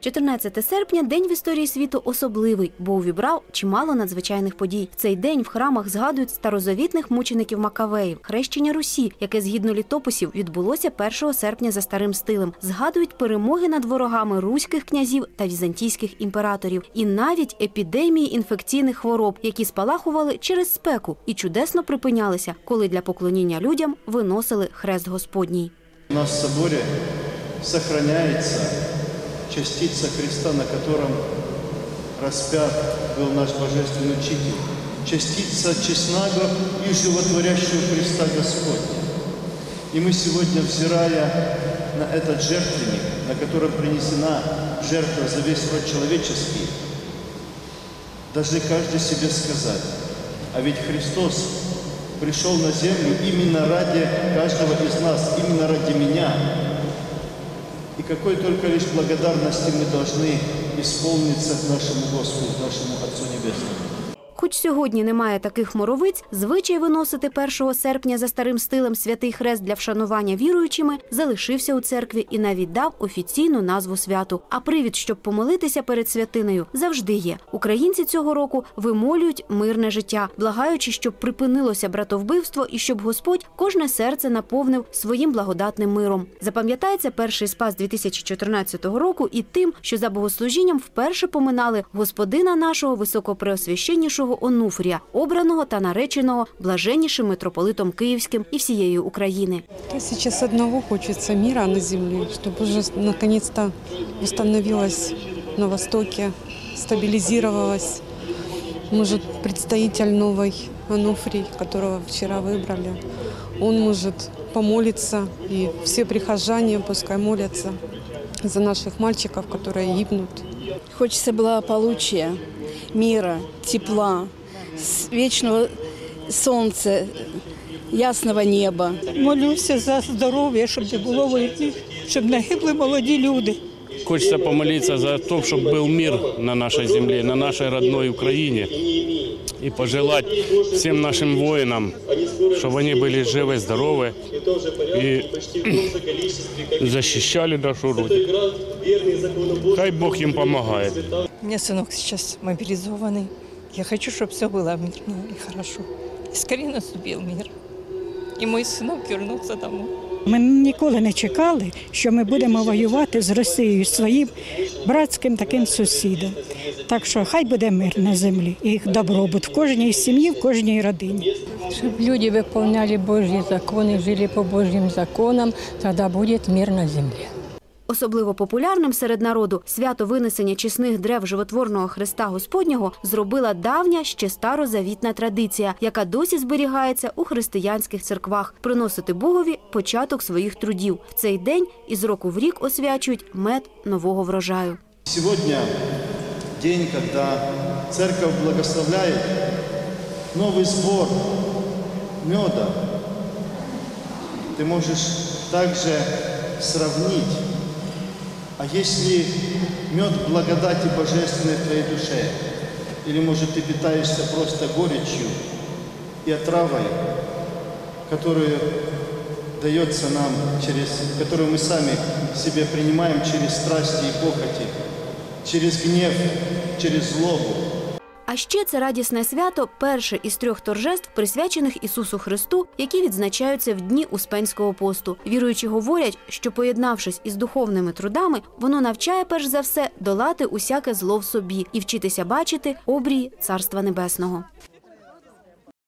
14 серпня день в історії світу особливий, бо увібрав чимало надзвичайних подій. В цей день в храмах згадують старозавітних мучеників Макавеїв, хрещення Русі, яке згідно літописів відбулося 1 серпня за старим стилем. Згадують перемоги над ворогами руських князів та візантійських імператорів, і навіть епідемії інфекційних хвороб, які спалахували через спеку і чудесно припинялися, коли для поклоніння людям виносили хрест Господній. У нас в соборе сохраняется частица креста, на котором распят был наш Божественный Учитель, частица честного и животворящего креста Господня. И мы сегодня, взирая на этот жертвенник, на котором принесена жертва за весь род человеческий, должны каждый себе сказать, а ведь Христос пришел на землю именно ради каждого из нас, именно ради меня. И какой только лишь благодарности мы должны исполниться нашему Господу, нашему Отцу Небесному. Хоч сьогодні немає таких моровиць, звичай виносити 1 серпня за старим стилем святий хрест для вшанування віруючими залишився у церкві і навіть дав офіційну назву святу. А привід, щоб помолитися перед святинею, завжди є. Українці цього року вимолюють мирне життя, благаючи, щоб припинилося братовбивство і щоб Господь кожне серце наповнив своїм благодатним миром. Запам'ятається перший спас 2014 року і тим, що за богослужінням вперше поминали господина нашого високопреосвященнішого Онуфрія, обраного та нареченого блаженнішим митрополитом Київським і всієї України. Сейчас одного хочется мира на земле, чтобы уже наконец-то установилась на Востоке, стабилизировалась. Может, представитель новый Ануфрий, которого вчера выбрали, он может помолиться, и все прихожане пускай молятся за наших мальчиков, которые гибнут. Хочется благополучия, мира, тепла, вечного солнца, ясного неба. Молюся за здоров'я, щоб не було війни, щоб не гибли молоді люди. Хочется помолиться за то, чтобы был мир на нашей земле, на нашей родной Украине. И пожелать всем нашим воинам, чтобы они были живы, здоровы и защищали нашу Родину. Хай Бог им помогает. У меня сынок сейчас мобилизованный. Я хочу, чтобы все было мирно и хорошо. И скорее наступил мир. И мой сынок вернулся домой. Ми ніколи не чекали, що ми будемо воювати з Росією, своїм братським таким сусідом. Так що хай буде мир на землі і добробут в кожній сім'ї, в кожній родині. Чтобы люди выполняли Божьи законы, жили по Божьим законам, тогда будет мир на земле. Особливо популярним серед народу свято винесення чесних древ животворного Христа Господнього зробила давня ще старозавітна традиція, яка досі зберігається у християнських церквах приносити Богові початок своїх трудів. В цей день із року в рік освячують мед нового врожаю. Сегодня день, когда Церковь благословляет новый сбор меда. Ты можешь также сравнить, а если мед благодати божественной в твоей душе, или может ты питаешься просто горечью и отравой, которую дается нам через, которую мы сами себе принимаем через страсти и похоти, через гнев, через злобу. А ще це радісне свято перше із трьох торжеств, присвячених Ісусу Христу, які відзначаються в дні Успенського посту. Віруючі говорять, що поєднавшись із духовними трудами, воно навчає перш за все долати усяке зло в собі і вчитися бачити обрії Царства Небесного.